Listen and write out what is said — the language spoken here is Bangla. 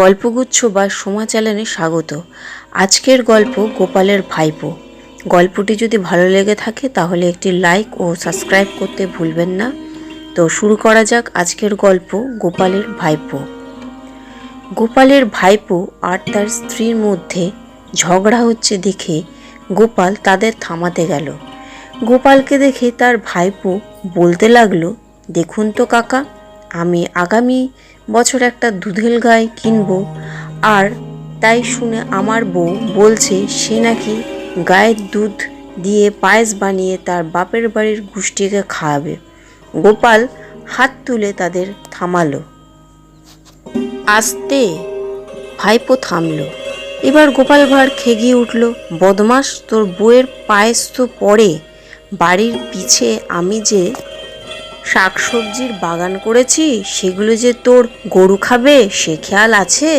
গল্পগুচ্ছ বা সোমা চ্যানেলে স্বাগত। আজকের গল্প গোপালের ভাইপো। গল্পটি যদি ভালো লেগে থাকে তাহলে একটি লাইক ও সাবস্ক্রাইব করতে ভুলবেন না। তো শুরু করা যাক আজকের গল্প গোপালের ভাইপো। গোপালের ভাইপো আর তার স্ত্রীর মধ্যে ঝগড়া হচ্ছে দেখে গোপাল তাদের থামাতে গেল। গোপালকে দেখে তার ভাইপো বলতে লাগল, দেখুন তো কাকা আমি আগামী বছর একটা দুধেল গাই কিনবো। আর তাই শুনে আমার বউ বলছে, সে নাকি গায়ের দুধ দিয়ে পায়েস বানিয়ে তার বাপের বাড়ির গোষ্ঠীকে খাওয়াবে। গোপাল হাত তুলে তাদের থামালো। আস্তে ভাইপো থামলো। এবার গোপাল ভাঁড় খেগিয়ে উঠল, বদমাস, তোর বউয়ের পায়েস তো পড়ে। বাড়ির পিছে আমি যে শাকসবজির বাগান করেছি সেগুলো যে তোর গরু খাবে সে খেয়াল আছে?